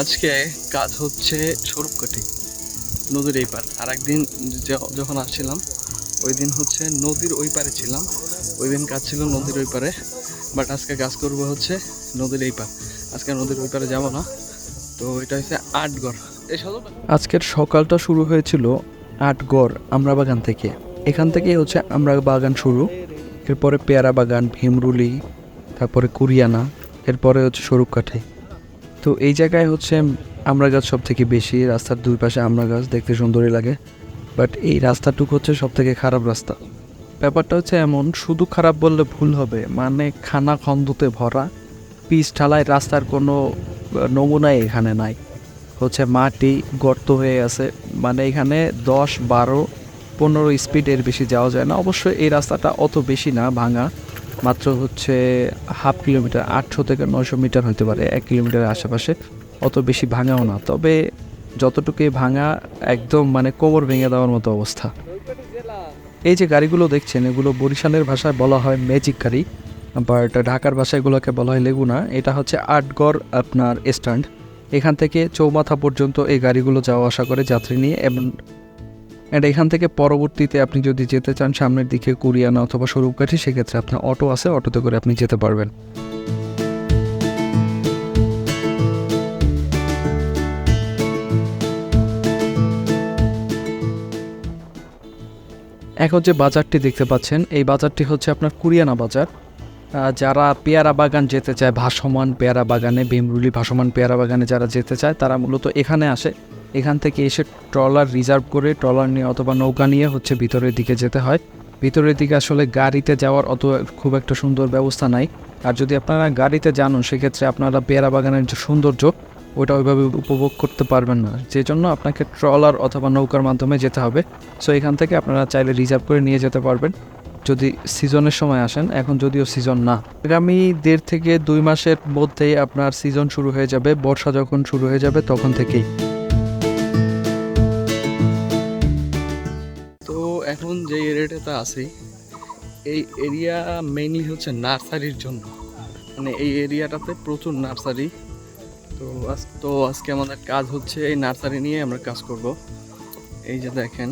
আজকে কাজ হচ্ছে স্বরূপকাঠি, নদীর এই পার আর একদিন যখন আসছিলাম ওই দিন হচ্ছে নদীর ওই পারে ছিলাম। ওই দিন কাজ ছিল নদীর ওই পারে বাট আজকে কাজ করব হচ্ছে নদীর এই পার আজকে নদীর ওই পারে যাব না। তো এটা হচ্ছে আটগড়। আজকের সকালটা শুরু হয়েছিল আটগড় আমরা বাগান থেকে। এখান থেকেই হচ্ছে আমরা বাগান শুরু। এরপরে পেয়ারা বাগান ভীমরুলি, তারপরে কুরিয়ানা, এরপরে হচ্ছে স্বরূপকাঠি। তো এই জায়গায় হচ্ছে আমরা গাছ সব থেকে বেশি, রাস্তার দুই পাশে আমরা গাছ দেখতে সুন্দরই লাগে। বাট এই রাস্তাটুকু হচ্ছে সব থেকে খারাপ রাস্তা। ব্যাপারটা হচ্ছে এমন, শুধু খারাপ বললে ভুল হবে মানে খানা খন্দতে ভরা, পিচ ঢালাই রাস্তার কোনো নমুনাই এখানে নাই। হচ্ছে মাটি গর্ত হয়ে আছে মানে এখানে দশ, বারো, পনেরো স্পিডের বেশি যাওয়া যায় না। অবশ্যই এই রাস্তাটা অত বেশি না, ভাঙা। মাত্র হচ্ছে হাফ কিলোমিটার, আটশো থেকে নয়শো মিটার হতে পারে এক কিলোমিটারের আশেপাশে। অত বেশি ভাঙাও না, তবে যতটুকুই ভাঙা একদম মানে কোমর ভেঙে দেওয়ার মতো অবস্থা। এই যে গাড়িগুলো দেখছেন, এগুলো বরিশালের ভাষায় বলা হয় ম্যাজিক গাড়ি, বাট ঢাকার ভাষায় এগুলোকে বলা হয় লেগুনা। এটা হচ্ছে আটগড় আপনার স্ট্যান্ড। এখান থেকে চৌমাথা পর্যন্ত এই গাড়িগুলো যাওয়া আসা করে যাত্রী নিয়ে এবং অ্যান্ড এখান থেকে পরবর্তীতে আপনি যদি যেতে চান সামনের দিকে কুরিয়ানা অথবা স্বরূপকাঠি, সেক্ষেত্রে আপনার অটো আছে, অটোতে করে আপনি যেতে পারবেন। এখন যে বাজারটি দেখতে পাচ্ছেন, এই বাজারটি হচ্ছে আপনার কুরিয়ানা বাজার। যারা পেয়ারা বাগান যেতে চায়, ভাসমান পেয়ারা বাগানে, ভীমরুলি ভাসমান পেয়ারা বাগানে যারা যেতে চায়, তারা মূলত এখানে আসে। এখান থেকে এসে ট্রলার রিজার্ভ করে ট্রলার নিয়ে অথবা নৌকা নিয়ে হচ্ছে ভিতরের দিকে যেতে হয়। ভিতরের দিকে আসলে গাড়িতে যাওয়ার অত খুব একটা সুন্দর ব্যবস্থা নাই। আর যদি আপনারা গাড়িতে জানুন, সেক্ষেত্রে আপনারা পেয়ারা বাগানের যে সৌন্দর্য, ওটা ওইভাবে উপভোগ করতে পারবেন না। যে জন্য আপনাকে ট্রলার অথবা নৌকার মাধ্যমে যেতে হবে। সো এখান থেকে আপনারা চাইলে রিজার্ভ করে নিয়ে যেতে পারবেন। যদি সিজনের সময় আসেন, এখন যদিও সিজন না। আগামী দেড় থেকে দুই মাসের মধ্যেই আপনার সিজন শুরু হয়ে যাবে। বর্ষা যখন শুরু হয়ে যাবে, তখন থেকেই। এখন যে এরিয়াটাতে আছি, এই এরিয়া মেইনলি হচ্ছে নার্সারির জন্য। মানে এই এরিয়াটাতে প্রচুর নার্সারি। তো আজ, তো আজকে আমাদের কাজ হচ্ছে এই নার্সারি নিয়ে আমরা কাজ করব। এই যে দেখেন,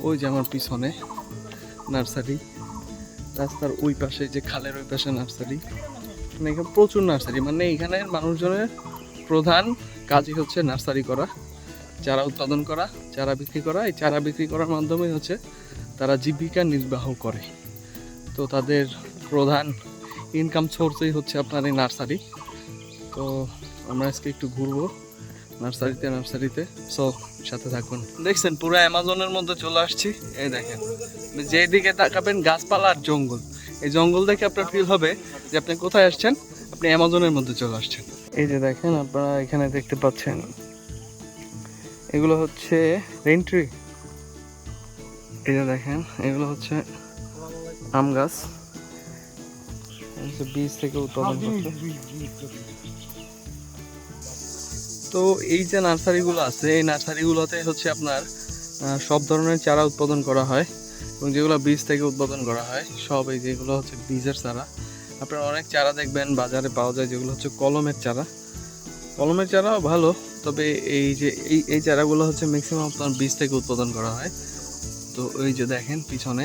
ওই যে আমার পিছনে নার্সারি। রাস্তার ওই পাশে, যে খালের ওই পাশে নার্সারি। মানে এখানে প্রচুর নার্সারি। মানে এখানের মানুষজনের প্রধান কাজই হচ্ছে নার্সারি করা, চারা উৎপাদন করা। চারা বিক্রি করা, এই চারা বিক্রি করার মাধ্যমে হচ্ছে তারা জীবিকা নির্বাহ করে। তো তাদের প্রধান ইনকাম সোর্সই হচ্ছে আপনার এই নার্সারি। তো আমরা আজকে একটু ঘুরবো নার্সারিতে নার্সারিতে। সো সাথে থাকুন। দেখছেন, পুরো অ্যামাজনের মধ্যে চলে আসছি। এই দেখেন, যেদিকে তাকাবেন, গাছপালা আর জঙ্গল। এই জঙ্গল দেখে আপনার ফিল হবে যে আপনি কোথায় আসছেন, আপনি অ্যামাজনের মধ্যে চলে আসছেন। এই যে দেখেন, আপনারা এখানে দেখতে পাচ্ছেন এগুলো হচ্ছে রেন ট্রি এই যে দেখেন এগুলো হচ্ছে আম গাছ। বীজ থেকে উৎপাদন করছে। তো এই যে নার্সারিগুলো আছে এই নার্সারিগুলোতে হচ্ছে আপনার সব ধরনের চারা উৎপাদন করা হয় এবং যেগুলো বীজ থেকে উৎপাদন করা হয় সব এই যেগুলো হচ্ছে বীজের চারা। আপনারা অনেক চারা দেখবেন বাজারে পাওয়া যায় যেগুলো হচ্ছে কলমের চারা। কলমের চারাও ভালো তবে এই যে, এই এই চারাগুলো হচ্ছে ম্যাক্সিমাম আপনার বীজ থেকে উৎপাদন করা হয়। তো ওই যে দেখেন পিছনে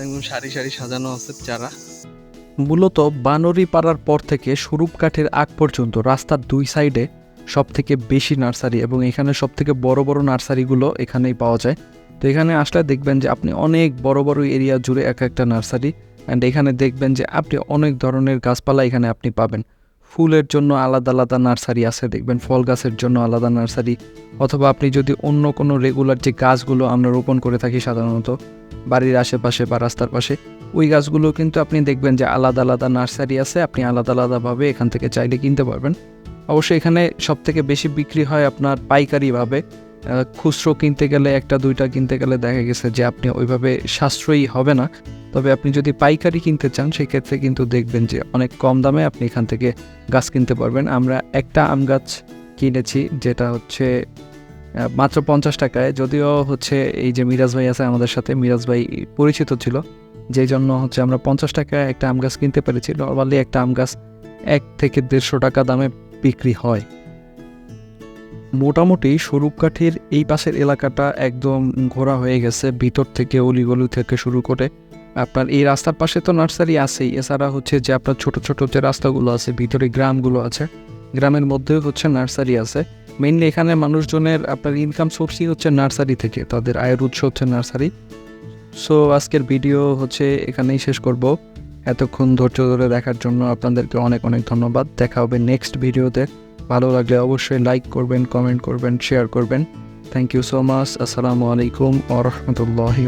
একদম সারি সারি সাজানো আছে চারা। মূলত বানরি পাড়ার পর থেকে সরুপ কাঠের আগ পর্যন্ত রাস্তার দুই সাইডে সব থেকে বেশি নার্সারি এবং এখানে সব থেকে বড় বড় নার্সারিগুলো এখানেই পাওয়া যায়। তো এখানে আসলে দেখবেন যে আপনি অনেক বড় বড় এরিয়া জুড়ে এক একটা নার্সারি অ্যান্ড এখানে দেখবেন যে আপনি অনেক ধরনের গাছপালা এখানে আপনি পাবেন। ফুলের জন্য আলাদা আলাদা নার্সারি আছে, দেখবেন ফল গাছের জন্য আলাদা নার্সারি। অথবা আপনি যদি অন্য কোনো রেগুলার যে গাছগুলো আমরা রোপণ করে থাকি সাধারণত, বাড়ির আশেপাশে বা রাস্তার পাশে, ওই গাছগুলো কিন্তু আপনি দেখবেন যে আলাদা আলাদা নার্সারি আছে, আপনি আলাদা আলাদাভাবে এখান থেকে চাইলে কিনতে পারবেন। অবশ্যই এখানে সব থেকে বেশি বিক্রি হয় আপনার পাইকারিভাবে খুচরো কিনতে গেলে, একটা, দুইটা কিনতে গেলে দেখা গেছে যে আপনি ওইভাবে সাশ্রয়ী হবে না। তবে আপনি যদি পাইকারি কিনতে চান, সেক্ষেত্রে কিন্তু দেখবেন যে অনেক কম দামে আপনি এখান থেকে গাছ কিনতে পারবেন। আমরা একটা আম গাছ কিনেছি, যেটা হচ্ছে মাত্র পঞ্চাশ টাকায়। যদিও হচ্ছে এই যে মিরাজ ভাই আছে আমাদের সাথে, মিরাজ ভাই পরিচিত ছিল। যেই জন্য হচ্ছে আমরা পঞ্চাশ টাকায় একটা আম গাছ কিনতে পেরেছি। নর্মালি একটা আম গাছ এক থেকে দেড়শো টাকা দামে বিক্রি হয়। মোটামুটি স্বরূপকাঠির এই পাশের এলাকাটা একদম ঘোরা হয়ে গেছে, ভিতর থেকে অলিগলি থেকে শুরু করে আপনার এই রাস্তার পাশে তো নার্সারি আছেই। এছাড়া হচ্ছে যে আপনার ছোট ছোট যে রাস্তাগুলো আছে, ভিতরে গ্রামগুলো আছে, গ্রামের মধ্যেও হচ্ছে নার্সারি আছে। মেইনলি এখানে মানুষজনের আপনার ইনকাম সোর্সই হচ্ছে নার্সারি থেকে, তাদের আয়ের উৎস হচ্ছে নার্সারি। সো আজকের ভিডিও হচ্ছে এখানেই শেষ করব। এতক্ষণ ধৈর্য ধরে দেখার জন্য আপনাদেরকে অনেক অনেক ধন্যবাদ। দেখা হবে নেক্সট ভিডিওতে ভালো লাগলে অবশ্যই লাইক করবেন কমেন্ট করবেন শেয়ার করবেন। থ্যাংক ইউ সো মাচ আসসালামু আলাইকুম আ রহমতুল্লাহি